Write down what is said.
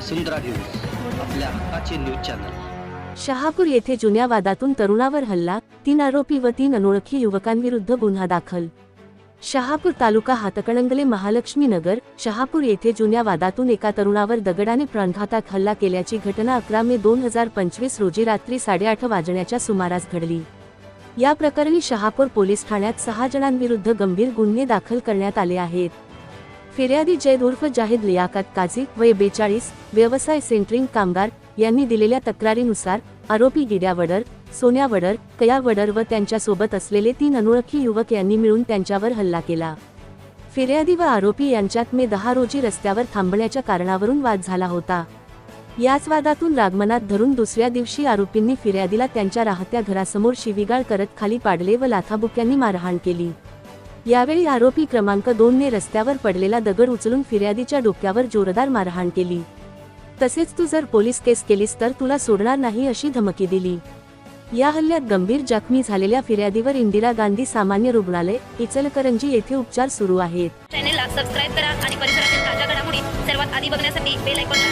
वसुंधरा news आपल्या हक्काचे news channel. Shahapur येथे जुन्या वादातून तरुणावर हल्ला तीन आरोपी व तीन अनोळखी युवकांविरुद्ध गुन्हा दाखल. शहापूर तालुका हातकणंगले महालक्ष्मी नगर शहापूर येथे जुन्या वादातून एका तरुणावर दगडाने प्राणघातक हल्ला केल्याची घटना अकरा मे दोन हजार पंचवीस रोजी रात्री साडेआठ वाजण्याच्या सुमारास घडली. या प्रकरणी शहापूर पोलीस ठाण्यात सहा जणांविरुद्ध गंभीर गुन्हे दाखल करण्यात आले आहेत. फिर्यादी जैद उर्फ जाहिद लियाकत काझी वय बेचाळीस व्यवसाय सेंटरिंग कामगार यांनी दिलेल्या तक्रारीनुसार आरोपी गिड्या वडर सोन्या वडर कया वडर व त्यांच्यासोबत असलेले तीन अनोळखी युवक यांनी मिळून त्यांच्यावर हल्ला केला. फिर्यादी व आरोपी यांच्यात मे दहा रोजी रस्त्यावर थांबण्याच्या कारणावरून वाद झाला होता. याच वादातून रागमनात धरून दुसऱ्या दिवशी आरोपींनी फिर्यादीला त्यांच्या राहत्या घरासमोर शिवीगाळ करत खाली पाडले व लाथाबुक्यांनी मारहाण केली. यावेळी आरोपी क्रमांक दोन ने रस्त्यावर पडलेला दगड उचलून फिर्यादीच्या डोक्यावर जोरदार मारहाण केली. तसेच तू जर पोलीस केस केलीस तर तुला सोडणार नाही अशी धमकी दिली. या हल्ल्यात गंभीर जखमी झालेल्या फिर्यादीवर इंदिरा गांधी सामान्य रुग्णालय इचलकरंजी येथे उपचार सुरू आहेत. चॅनेलला सबस्क्राईब करा आणि परिसरातील ताज्या घडामोडी सर्वात आधी बघण्यासाठी बेल आयकॉनला